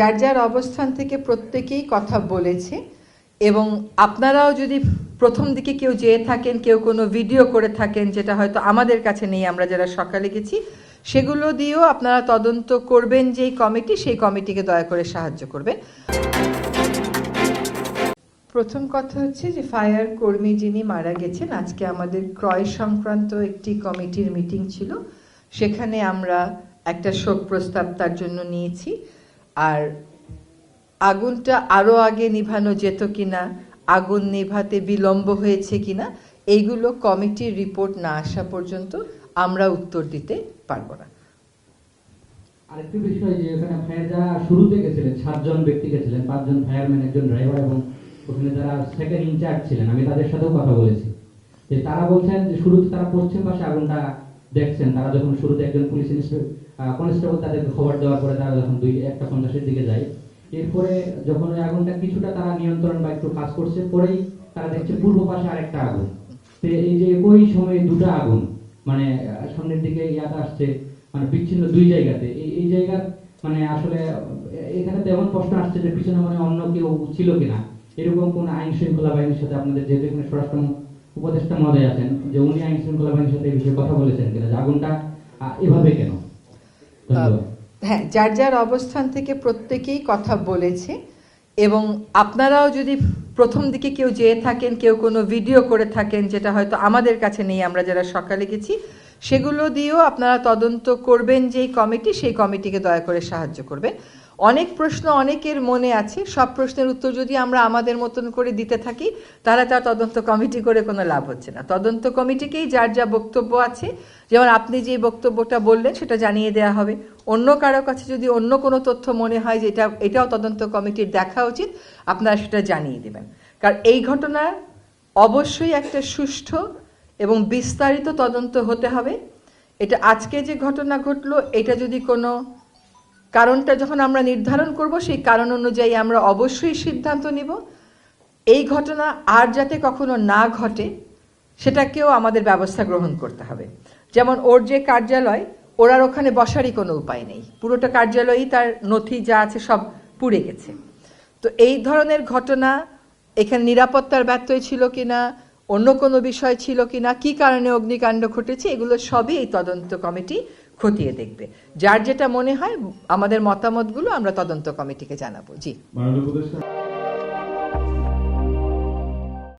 যার যার অবস্থান থেকে প্রত্যেকেই কথা বলেছে, এবং আপনারাও যদি প্রথম দিকে কেউ যেয়ে থাকেন, কেউ কোনো ভিডিও করে থাকেন, যেটা হয়তো আমাদের কাছে নেই, আমরা যারা সকালে গেছি, সেগুলো দিয়েও আপনারা তদন্ত করবেন যেই কমিটি, সেই কমিটিকে দয়া করে সাহায্য করবেন। প্রথম কথা হচ্ছে যে, ফায়ার কর্মী যিনি মারা গেছেন, আজকে আমাদের ক্রয় সংক্রান্ত একটি কমিটির মিটিং ছিল, সেখানে আমরা একটা শোক প্রস্তাব তার জন্য নিয়েছি। আর আগুনটা আরও আগে নিভানো যেত কিনা, আগুন নেভাতে বিলম্ব হয়েছে কিনা, এইগুলো কমিটির রিপোর্ট না আসা পর্যন্ত আমরা উত্তর দিতে পারব না। আরেকটি বিষয় যে এখানে ফায়ার যারা সাতজন ব্যক্তি গেছিলেন, পাঁচজন ফায়ারম্যান একজন ড্রাইভার এবং ওখানে যারা সেকেন্ড ইনচার্জ ছিলেন, আমি তাদের সাথেও কথা বলেছি। যে তারা বলছেন যে শুরুতে তারা পশ্চিম পাশে আগুনটা দেখছেন, তারা যখন শুরুতে একজন পুলিশ কনস্টেবল তাদেরকে খবর দেওয়ার তারা যখন দুই একটা পঞ্চাশের দিকে যায় এরপরে যখন ওই আগুনটা কিছুটা তারা নিয়ন্ত্রণ বা একটু কাজ করছে পরেই তারা দেখছে পূর্ব পাশে আরেকটা আগুন। তো এই যে একই সময়ে দুটো আগুন মানে সামনের দিকে ইয়াটা আসছে মানে বিচ্ছিন্ন দুই জায়গাতে। এই এই জায়গার মানে আসলে এখানে তেমন প্রশ্ন আসছে যে পিছনে মানে অন্য কেউ ছিল কিনা। এরকম কোন আইন শৃঙ্খলা বাহিনীর সাথে আপনাদের যেহেতু এখানে স্বরাষ্ট্র উপদেষ্টা মহোদয় আছেন যে উনি আইন শৃঙ্খলা বাহিনীর সাথে এই বিষয়ে কথা বলেছেন কিনা যে আগুনটা এভাবে কেন? ধন্যবাদ। হ্যাঁ যার যার অবস্থান থেকে প্রত্যেকেই কথা বলেছে এবং আপনারাও যদি প্রথম দিকে কেউ যেয়ে থাকেন, কেউ কোনো ভিডিও করে থাকেন, যেটা হয়তো আমাদের কাছে নেই, আমরা যারা সকালে গেছি, সেগুলো দিয়েও আপনারা তদন্ত করবেন যেই কমিটি সেই কমিটিকে দয়া করে সাহায্য করবেন। অনেক প্রশ্ন অনেকের মনে আছে, সব প্রশ্নের উত্তর যদি আমরা আমাদের মতন করে দিতে থাকি, তাহলে তার তদন্ত কমিটি করে কোনো লাভ হচ্ছে না। তদন্ত কমিটিকেই যার যা বক্তব্য আছে, যেমন আপনি যে বক্তব্যটা বললেন, সেটা জানিয়ে দেওয়া হবে। অন্য কারও কাছে যদি অন্য কোনো তথ্য মনে হয় যে এটা, এটাও তদন্ত কমিটির দেখা উচিত, আপনারা সেটা জানিয়ে দেবেন। কারণ এই ঘটনা অবশ্যই একটা সুষ্ঠু এবং বিস্তারিত তদন্ত হতে হবে। এটা আজকে যে ঘটনা ঘটলো, এটা যদি কোনো কারণটা যখন আমরা নির্ধারণ করব, সেই কারণ অনুযায়ী আমরা অবশ্যই সিদ্ধান্ত নিব। এই ঘটনা আর যাতে কখনো না ঘটে, সেটাকেও আমাদের ব্যবস্থা গ্রহণ করতে হবে। যেমন ওর যে কার্যালয় ওর ওখানে বসারই কোনো উপায় নেই। পুরোটা কার্যালয়ই তার নথি যা আছে সব পুড়ে গেছে। তো এই ধরনের ঘটনা, এখানে নিরাপত্তার ব্যত্যয় ছিল কিনা, অন্য কোনো বিষয় ছিল কিনা, কি কারণে অগ্নিকাণ্ড ঘটেছে, এগুলো সবই এই তদন্ত কমিটি খতিয়ে দেখবে। যার যেটা মনে হয় আমাদের মতামতগুলো আমরা তদন্ত কমিটিকে জানাব। জি।